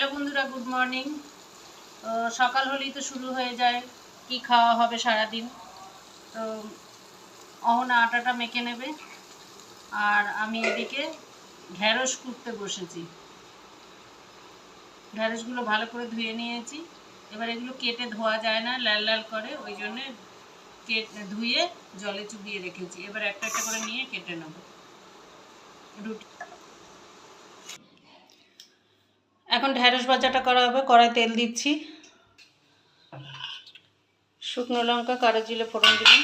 Hello বন্ধুরা, good morning. সকাল হলেই তো শুরু হয়ে যায়, কি খাওয়া হবে সারাদিন। তো অহনা আটাটা মেখে নেবে, আর আমি এদিকে ঢ্যাঁড়স কুটতে বসেছি। ঢ্যাঁড়সগুলো ভালো করে ধুয়ে নিয়েছি। এবার এগুলো কেটে ধোয়া যায় না, লাল লাল করে, ওই জন্যে ধুয়ে জলে চুবিয়ে রেখেছি। এবার একটা একটা করে নিয়ে কেটে নেব। রুটি এখন ঢ্যাঁড়স ভাজাটা করা হবে, কড়াই তেল দিচ্ছি। শুকনো লঙ্কা কারও জিলে ফোড়ন দিলাম।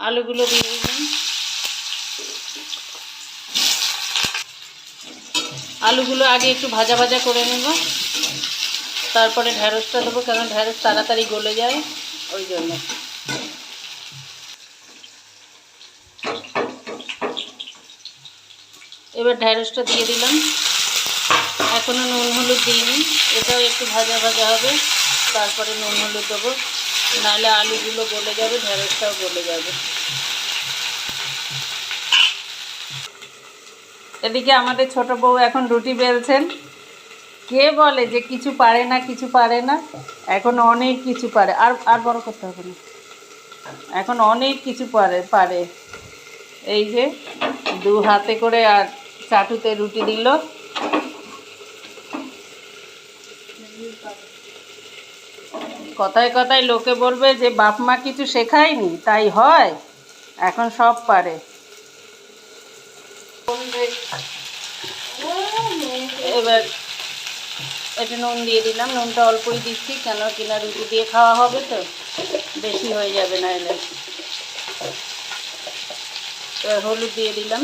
আলুগুলো দিয়ে দিলাম। আলুগুলো আগে একটু ভাজা ভাজা করে নেব। তারপরে ঢ্যাঁড়সটা দেবো কারণ ঢ্যাঁড়স তাড়াতাড়ি গলে যায়, ওই জন্য। এবার ঢ্যাঁড়সটা দিয়ে দিলাম। এখনও নুন, হলুদ দিইনি। এটাও একটু ভাজা ভাজা হবে। তারপরে নুন, হলুদ দেবো। নাহলে আলুগুলো গলে যাবে, ঢেঁড়সটাও গলে যাবে। এদিকে আমাদের ছোট বউ এখন রুটি বেলছেন। কে বলে যে কিছু পারে না, কিছু পারে না? এখন অনেক কিছু পারে। আর আর বড় করতে হবে না। এখন অনেক কিছু পারে পারে। এই যে দু হাতে করে আর চাটুতে রুটি দিল। কথায় কথায় লোকে বলবে যে বাপ মা কিছু শেখায়নি, তাই হয়? এখন সব পারে। এবার এটা নুন দিয়ে দিলাম, নুনটা অল্পই দিচ্ছি, কেন কিনা রুটি দিয়ে খাওয়া হবে তো, বেশি হয়ে যাবে না এলে এবার হলুদ দিয়ে দিলাম।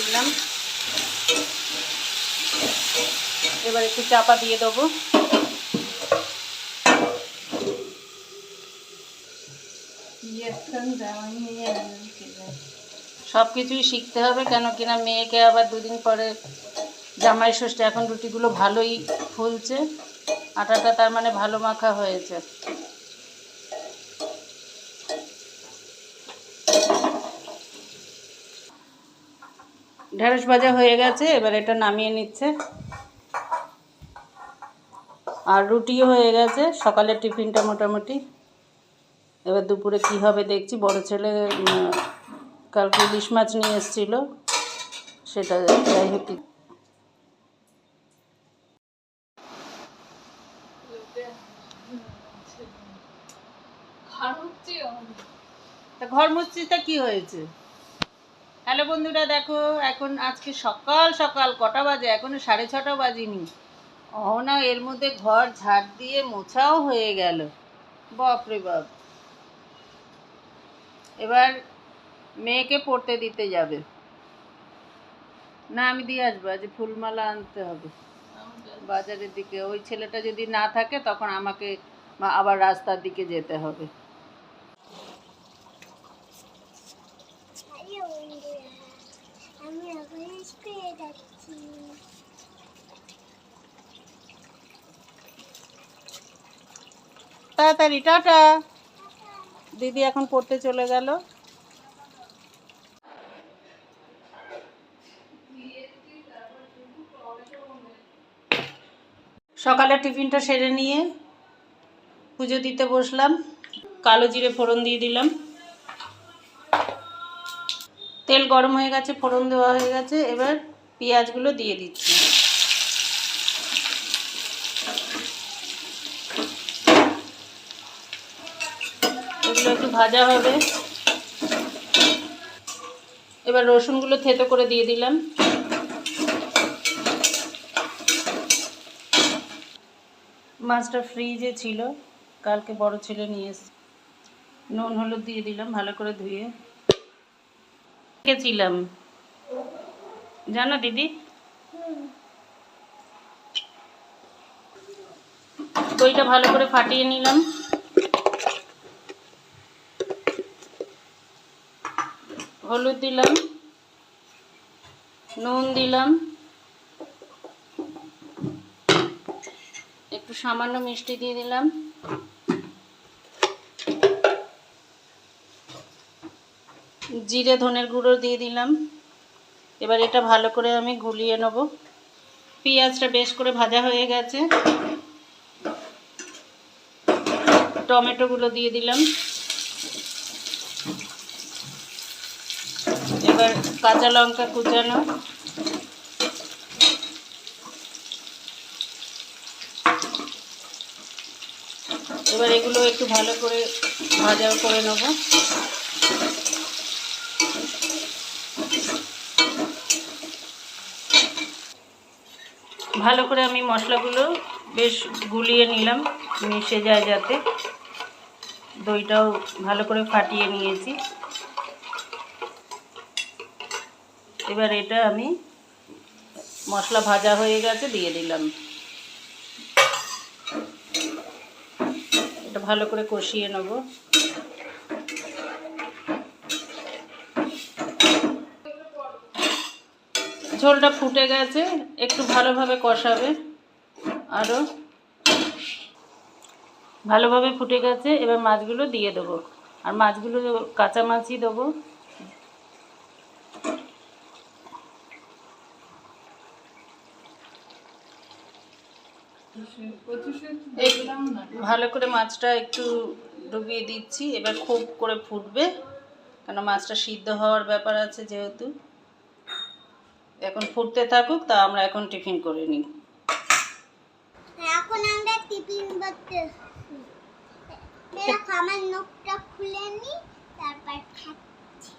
দিলাম। এবার একটু চাপা দিয়ে দেবো। সব কিছুই শিখতে হবে, কেন কিনা মেয়েকে আবার দুদিন পরে জামাই ষষ্ঠী, এখন রুটিগুলো ভালোই ফুলছে, আটাটা তার মানে ভালো মাখা হয়েছে। ঢেঁড়স ভাজা হয়ে গেছে, এবার এটা নামিয়ে নিচ্ছে। আর রুটিও হয়ে গেছে। সকালের টিফিনটা মোটামুটি। এবার দুপুরে কি হবে দেখছি। বড় ছেলে কালকে ইলিশ মাছ নিয়ে এসেছিল। সেটা যাই হোক তা কি হয়েছে? হ্যালো বন্ধুরা, দেখো, এখন আজকে সকাল সকাল কটা বাজে? এখনও সাড়ে ছটা বাজিনি। অহনা এর মধ্যে ঘর ঝাড় দিয়ে মোছাও হয়ে গেল। বাপরে বাপ। এবার মেয়েকে পড়তে দিতে যাবে। না, আমি দিয়ে আসব, আজ ফুলমালা আনতে হবে। বাজারের দিকে, ওই ছেলেটা যদি না থাকে, তখন আমাকে আবার রাস্তার দিকে যেতে হবে। আমি স্কুলে যাচ্ছি। তাড়াতাড়ি, টাটা। দিদি এখন পড়তে চলে গেল। সকালে টিফিনটা সেরে নিয়ে পুজো দিতে বসলাম। কালো জিরে ফোড়ন দিয়ে দিলাম। তেল গরম হয়ে গেছে, ফোড়ন দেওয়া হয়ে গেছে। এবার পেঁয়াজগুলো দিয়ে দিচ্ছি। এগুলো একটু ভাজা হবে। এবার রসুনগুলো থেতো করে দিয়ে দিলাম। মাছটা ফ্রিজে ছিল, কালকে বড় ছেলে নিয়ে এসে নুন, হলুদ দিয়ে দিলাম ভালো করে ধুয়ে। রেখেছিলাম। জানো দিদি? দইটা ভালো করে ফাটিয়ে নিলাম। হলুদ দিলাম, নুন দিলাম, একটু সামান্য মিষ্টি দিয়ে দিলাম। জিরে, ধনের গুঁড়ো দিয়ে দিলাম। এবার এটা ভালো করে আমি গুলিয়ে নেব। পেঁয়াজটা বেশ করে ভাজা হয়ে গেছে। টমেটোগুলো দিয়ে দিলাম। এবার কাঁচা লঙ্কা কুচানো। এবার এগুলো একটু ভালো করে ভাজা করে নেব। ভালো করে আমি মশলাগুলো বেশ গুলিয়ে নিলাম, মিশে যায় যাতে। দইটাও ভালো করে ফাটিয়ে নিয়েছি। এবার এটা আমি মশলা ভাজা হয়ে গেছে, দিয়ে দিলাম। এটা ভালো করে কষিয়ে নেব। ঝোলটা ফুটে গেছে, একটু ভালোভাবে কষাবে। আরও ভালোভাবে ফুটে গেছে, এবার মাছগুলো দিয়ে দেবো। আর মাছগুলো কাঁচা মাছই দেবো। ভালো করে মাছটা একটু ডুবিয়ে দিচ্ছি এবার খুব করে ফুটবে কেন মাছটা সিদ্ধ হওয়ার ব্যাপার আছে যেহেতু। এখন ফুটতে থাকুক তা আমরা এখন টিফিন করে নিই। এখন আমরা টিফিন করতে আমার নখটা খুলে নি তারপর খাচ্ছি।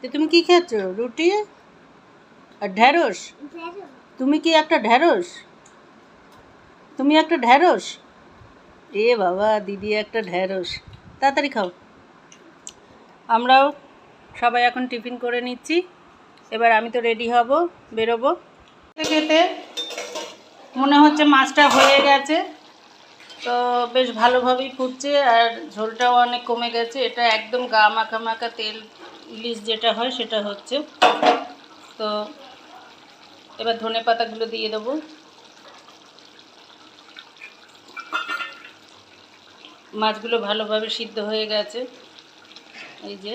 তো তুমি কি খাচ্ছ রুটি আর ঢ্যাঁড়স তুমি কি একটা ঢ্যাঁড়স তুমি একটা ঢ্যাঁড়স? এ বাবা, দিদি একটা ঢ্যাঁড়স। তাড়াতাড়ি খাও। আমরাও সবাই এখন টিফিন করে নিচ্ছি। এবার আমি তো রেডি হব, বেরোবো। খেতে মনে হচ্ছে মাছটা হয়ে গেছে। তো বেশ ভালোভাবেই ফুটছে আর ঝোলটাও অনেক কমে গেছে। এটা একদম গা মাখা মাখা তেল ইলিশ যেটা হয় সেটা হচ্ছে। তো এবার ধনে পাতাগুলো দিয়ে দেবো। মাছগুলো ভালোভাবে সিদ্ধ হয়ে গেছে। এই যে,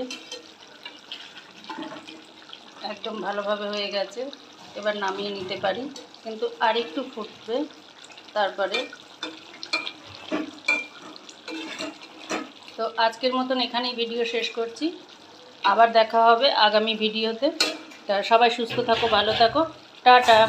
একদম ভালোভাবে হয়ে গেছে। এবার নামিয়ে নিতে পারি, কিন্তু আর একটু ফুটবে, তারপরে। তো আজকের মতন এখানেই ভিডিও শেষ করছি। আবার দেখা হবে আগামী ভিডিওতে সবাই সুস্থ থাকো, ভালো থাকো। টাটা।